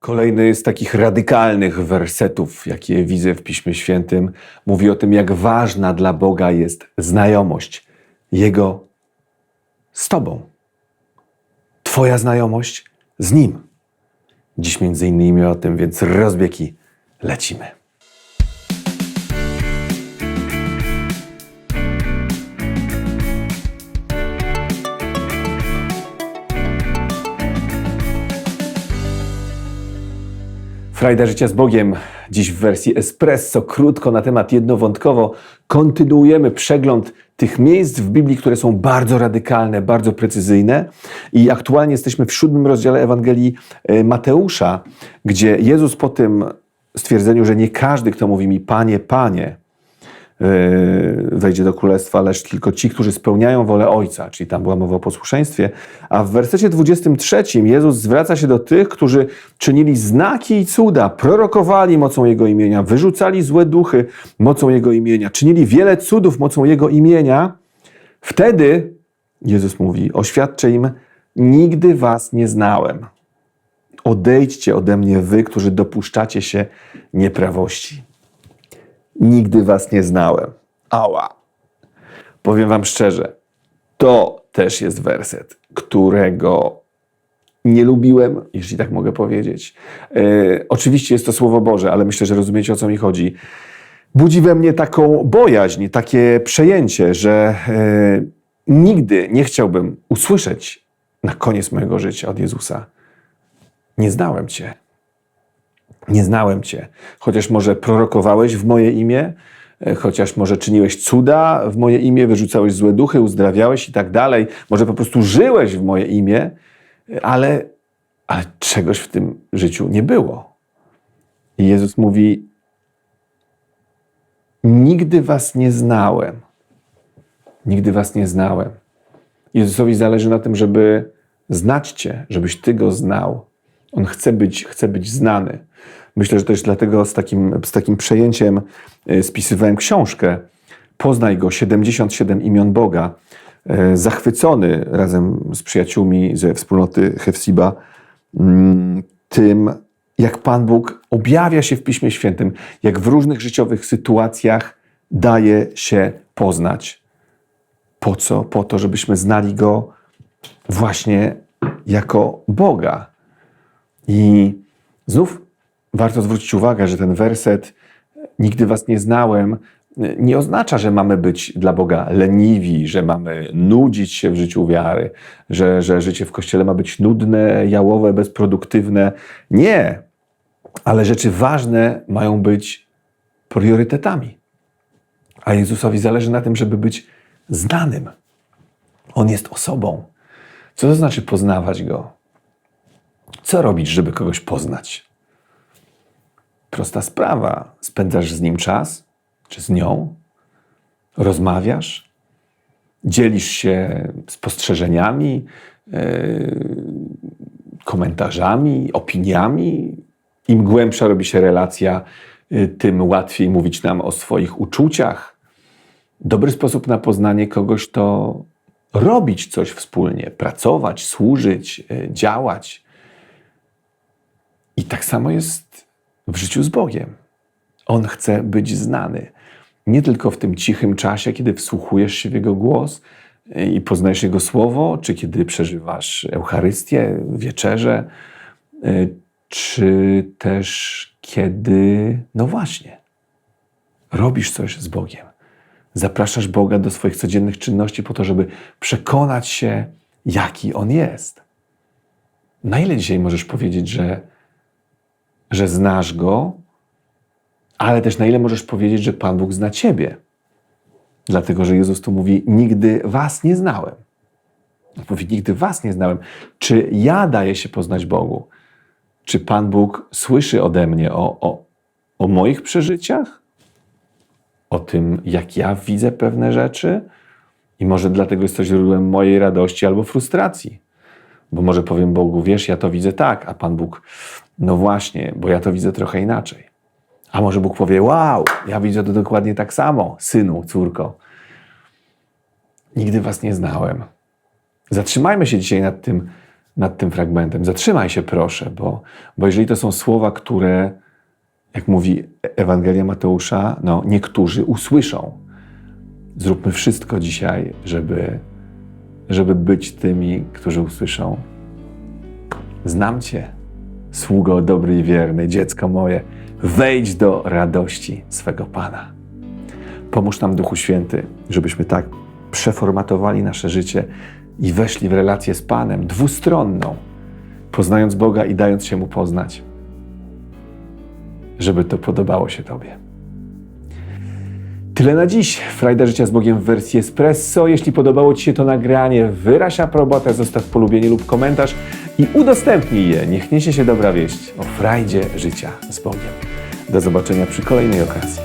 Kolejny z takich radykalnych wersetów, jakie widzę w Piśmie Świętym, mówi o tym, jak ważna dla Boga jest znajomość Jego z Tobą. Twoja znajomość z Nim. Dziś między innymi o tym, więc rozbiegi lecimy. Frajda życia z Bogiem. Dziś w wersji espresso, krótko na temat jednowątkowo. Kontynuujemy przegląd tych miejsc w Biblii, które są bardzo radykalne, bardzo precyzyjne. I aktualnie jesteśmy w siódmym rozdziale Ewangelii e, Mateusza, gdzie Jezus po tym stwierdzeniu, że nie każdy, kto mówi mi Panie, Panie, wejdzie do królestwa, lecz tylko ci, którzy spełniają wolę Ojca, czyli tam była mowa o posłuszeństwie. A w wersecie 23 Jezus zwraca się do tych, którzy czynili znaki i cuda, prorokowali mocą Jego imienia, wyrzucali złe duchy mocą Jego imienia, czynili wiele cudów mocą Jego imienia. Wtedy Jezus mówi: Oświadczę im, nigdy was nie znałem. Odejdźcie ode mnie, wy, którzy dopuszczacie się nieprawości nigdy was nie znałem. Ała. Powiem wam szczerze, to też jest werset, którego nie lubiłem, jeśli tak mogę powiedzieć. E, oczywiście jest to Słowo Boże, ale myślę, że rozumiecie o co mi chodzi. Budzi we mnie taką bojaźń, takie przejęcie, że e, nigdy nie chciałbym usłyszeć na koniec mojego życia od Jezusa: Nie znałem Cię. Nie znałem Cię, chociaż może prorokowałeś w moje imię, e, chociaż może czyniłeś cuda w moje imię, wyrzucałeś złe duchy, uzdrawiałeś i tak dalej, może po prostu żyłeś w moje imię, e, ale, ale czegoś w tym życiu nie było. I Jezus mówi: Nigdy Was nie znałem. Nigdy Was nie znałem. Jezusowi zależy na tym, żeby znać Cię, żebyś Ty go znał. On chce być, chce być znany. Myślę, że też dlatego z takim, z takim przejęciem e, spisywałem książkę. Poznaj go, 77 imion Boga. E, zachwycony razem z przyjaciółmi ze wspólnoty Hefsiba mm, tym, jak Pan Bóg objawia się w Piśmie Świętym, jak w różnych życiowych sytuacjach daje się poznać. Po co? Po to, żebyśmy znali Go właśnie jako Boga. I znów warto zwrócić uwagę, że ten werset nigdy was nie znałem nie oznacza, że mamy być dla Boga leniwi, że mamy nudzić się w życiu wiary, że, że życie w kościele ma być nudne, jałowe, bezproduktywne. Nie, ale rzeczy ważne mają być priorytetami. A Jezusowi zależy na tym, żeby być znanym. On jest osobą. Co to znaczy poznawać Go? Co robić, żeby kogoś poznać? Prosta sprawa. Spędzasz z nim czas, czy z nią, rozmawiasz, dzielisz się spostrzeżeniami, yy, komentarzami, opiniami. Im głębsza robi się relacja, yy, tym łatwiej mówić nam o swoich uczuciach. Dobry sposób na poznanie kogoś to robić coś wspólnie, pracować, służyć, yy, działać. I tak samo jest w życiu z Bogiem. On chce być znany. Nie tylko w tym cichym czasie, kiedy wsłuchujesz się w Jego głos e, i poznajesz Jego słowo, czy kiedy przeżywasz Eucharystię, wieczerze, e, czy też kiedy, no właśnie, robisz coś z Bogiem. Zapraszasz Boga do swoich codziennych czynności po to, żeby przekonać się, jaki On jest. Na ile dzisiaj możesz powiedzieć, że że znasz Go, ale też na ile możesz powiedzieć, że Pan Bóg zna Ciebie. Dlatego, że Jezus tu mówi, nigdy Was nie znałem. Mówi, nigdy Was nie znałem. Czy ja daję się poznać Bogu? Czy Pan Bóg słyszy ode mnie o, o, o moich przeżyciach? O tym, jak ja widzę pewne rzeczy? I może dlatego jest to źródłem mojej radości albo frustracji. Bo może powiem Bogu, wiesz, ja to widzę tak, a Pan Bóg, no właśnie, bo ja to widzę trochę inaczej. A może Bóg powie, wow, ja widzę to dokładnie tak samo, synu, córko. Nigdy was nie znałem. Zatrzymajmy się dzisiaj nad tym, nad tym fragmentem. Zatrzymaj się proszę, bo, bo jeżeli to są słowa, które, jak mówi Ewangelia Mateusza, no niektórzy usłyszą. Zróbmy wszystko dzisiaj, żeby, żeby być tymi, którzy usłyszą. Znam Cię, sługo dobry i wierny, dziecko moje, wejdź do radości swego Pana. Pomóż nam, Duchu Święty, żebyśmy tak przeformatowali nasze życie i weszli w relację z Panem dwustronną, poznając Boga i dając się Mu poznać, żeby to podobało się Tobie. Tyle na dziś. Frajda Życia z Bogiem w wersji Espresso. Jeśli podobało Ci się to nagranie, wyraź aprobatę, zostaw polubienie lub komentarz i udostępnij je. Niech niesie się dobra wieść o frajdzie życia z Bogiem. Do zobaczenia przy kolejnej okazji.